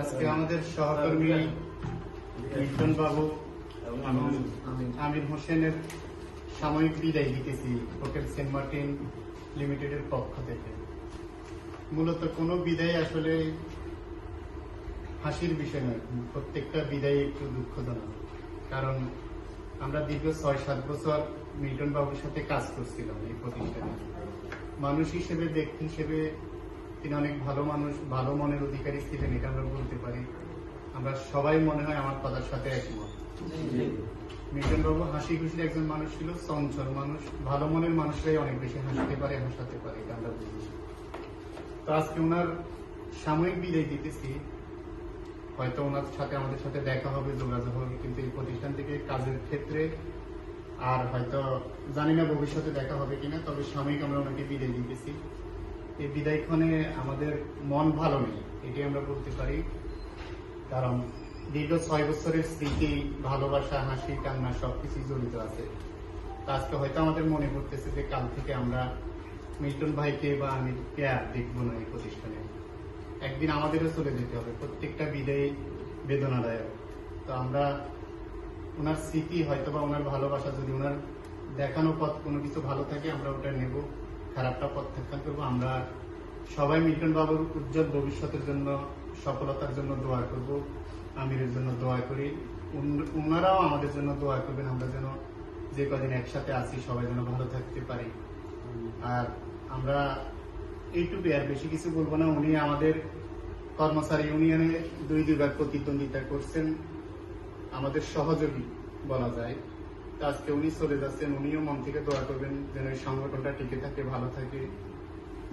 আজকে আমাদের সহকর্মী বাবু আমির হোসেনের সাময়িক বিদায় হোটেল সেন্ট মার্টিন পক্ষ থেকে। মূলত কোনো বিদায় আসলে হাসির বিষয় নয়, প্রত্যেকটা বিদায় একটু দুঃখজনক। কারণ আমরা দীর্ঘ ছয় সাত বছর মিল্টন বাবুর সাথে কাজ করছিলাম এই প্রতিষ্ঠানে। মানুষ হিসেবে, ব্যক্তি হিসেবে তিনি অনেক ভালো মানুষ, ভালো মনের অধিকারী ছিলেন, এটা আমরা বলতে পারি। আমরা সবাই মনে হয় আমার কথার সাথে একমত। মিল্টন বাবু হাসি খুশির একজন মানুষ ছিল, চঞ্চল মানুষ। ভালো মনের মানুষরাই অনেক বেশি হাসতে পারে, হাসাতে পারে, এটা আমরা বুঝি তো আজকে ওনার সাময়িক বিদায় দিতেছি। হয়তো ওনার সাথে আমাদের সাথে দেখা হবে, যোগাযোগ হবে, কিন্তু এই প্রতিষ্ঠান থেকে কাজের ক্ষেত্রে আর হয়তো জানি না ভবিষ্যতে দেখা হবে কিনা, তবে সাময়িক আমরা ওনাকে বিদায় দিতেছি। এই বিদায়ক্ষণে আমাদের মন ভালো নেই, এটি আমরা বলতে পারি। কারণ দীর্ঘ ছয় বছরের স্মৃতি, ভালোবাসা, হাসি, কান্না সবকিছুই জড়িত আছে। আজকে হয়তো আমাদের মনে পড়তেছে যে কাল থেকে আমরা মিল্টন ভাইকে বা আমি আর দেখব না এই প্রতিষ্ঠানে। একদিন আমাদেরও চলে যেতে হবে, প্রত্যেকটা বিদায় বেদনাদায়ক। তো আমরা ওনার স্মৃতি হয়তো বা ওনার ভালোবাসা, যদি ওনার দেখানো পথ কোনো কিছু ভালো থাকে, আমরা ওটা নেব। খারাপটা প্রত্যাখ্যান করব, আমরা সবাই মিল্টন বাবুর উজ্জ্বল ভবিষ্যতের জন্য, সফলতার জন্য দোয়া করব, আমিরের জন্য দোয়া করি ওনারাও আমাদের জন্য দোয়া করবেন, আমরা যেন যে কদিন একসাথে আছি, সবাই যেন ভালো থাকতে পারি। আর আমরা এইটুকু আর বেশি কিছু বলব না, উনি আমাদের কর্মচারী ইউনিয়নে দুই দুইবার প্রতিদ্বন্দ্বিতা করছেন, আমাদের সহযোগী বলা যায়। আজকে উনি চলে যাচ্ছেন উনিও মন থেকে দোয়া করবেন যেন এই সংগঠনটা টিকে থাকে ভালো থাকে।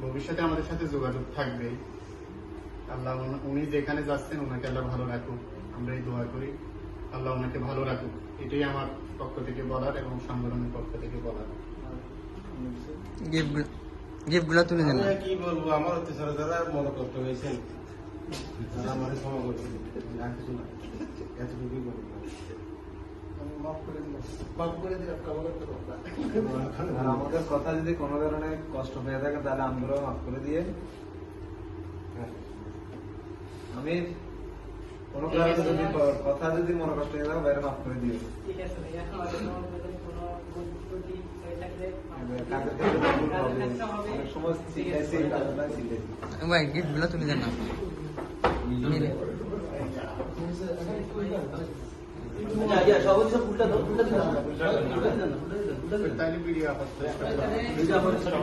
ভবিষ্যতে আমাদের সাথে যোগাযোগ থাকবে। আল্লাহ উনি যেখানে যাচ্ছেন ওনাকে আল্লাহ ভালো রাখুক। আমরা এই দোয়া করি আল্লাহ ওনাকে ভালো রাখুক। এটাই আমার পক্ষ থেকে বলার এবং সংগঠনের পক্ষ থেকে বলার। গিফটগুলো তুলে কি বলব আমার যারা মনে হয়েছেন তারা আমার ক্ষমা করছে আর কিছু না এতটুকুই বলব। আর আমাদের কথা যদি কোনো কারণে কষ্ট হয়ে থাকে তাহলে আমগুলো মাফ করে দিয়ে হ্যাঁ। আমি কোনো কারণে যদি কথা যদি মনে কষ্ট হয়ে থাকে বাইরে মাফ করে হয়ে শিখাইছি ভাই গিফটগুলো তুলে দেন না पुढल्या पुढल्या